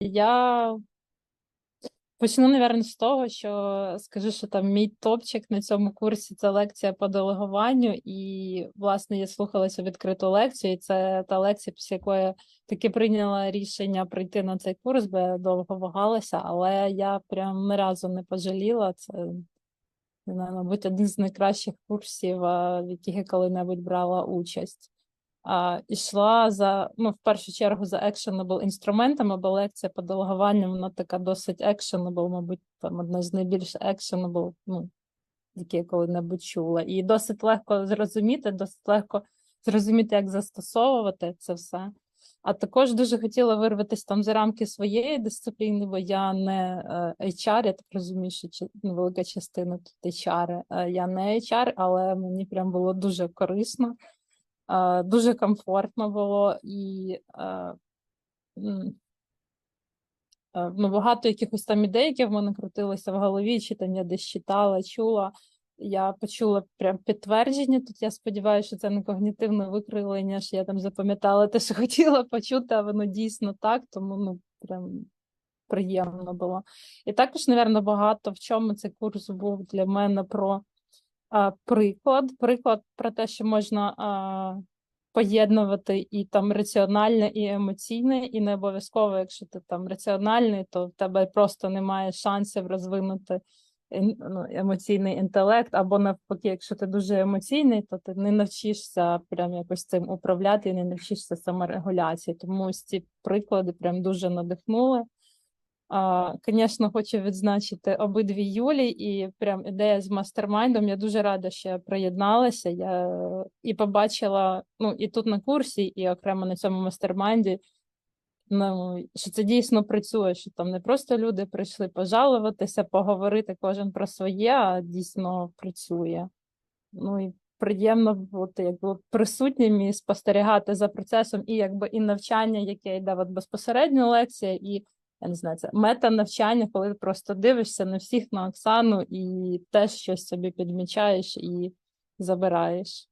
Я почну, напевно, з того, що скажу, що там мій топчик на цьому курсі це лекція по делегуванню, і, власне, я слухала цю відкриту лекцію, і це та лекція, після якої таки прийняла рішення прийти на цей курс, бо я довго вагалася, але я прям ні разу не пожаліла. Це, не знаю, мабуть, один з найкращих курсів, в яких я коли-небудь брала участь. Ішла за, ну, в першу чергу за actionable інструментами, бо лекція по делегуванню, вона така досить actionable, мабуть, там одна з найбільш actionable, ну, які я коли-небудь чула. І досить легко зрозуміти, досить легко зрозуміти, як застосовувати це все. А також дуже хотіла вирватися там за рамки своєї дисципліни, бо я не е, HR, я так розумію, що ну, велика частина тут HR. Е, Я не HR, але мені прям було дуже корисно, дуже комфортно було і е, е, ну, багато якихось там ідей, які в мене крутилися в голові, чи там я десь читала, чула. Я почула прям підтвердження. Тут я сподіваюся, що це не когнітивне викривлення, що я там запам'ятала те, що хотіла почути, а воно дійсно так, тому ну прям приємно було. І також, напевно, багато в чому цей курс був для мене про приклад. Приклад про те, що можна поєднувати і там раціональне, і емоційне, і не обов'язково, якщо ти там раціональний, то в тебе просто немає шансів розвинути ну, емоційний інтелект, або навпаки, якщо ти дуже емоційний, то ти не навчишся прям якось цим управляти і не навчишся саморегуляції. Тому ці приклади прям дуже надихнули. Звісно, хочу відзначити обидві Юлі, і прям ідея з мастермайндом. Я дуже рада, що я приєдналася. Я і побачила, ну і тут на курсі, і окремо на цьому мастермайнді. Ну, що це дійсно працює, що там не просто люди прийшли пожалуватися, поговорити кожен про своє, а дійсно працює. Ну і приємно бути якби присутнім і спостерігати за процесом, і якби і навчання, яке йде от безпосередньо лекція, і я не знаю, це мета-навчання, коли ти просто дивишся на всіх на Оксану і теж щось собі підмічаєш і забираєш.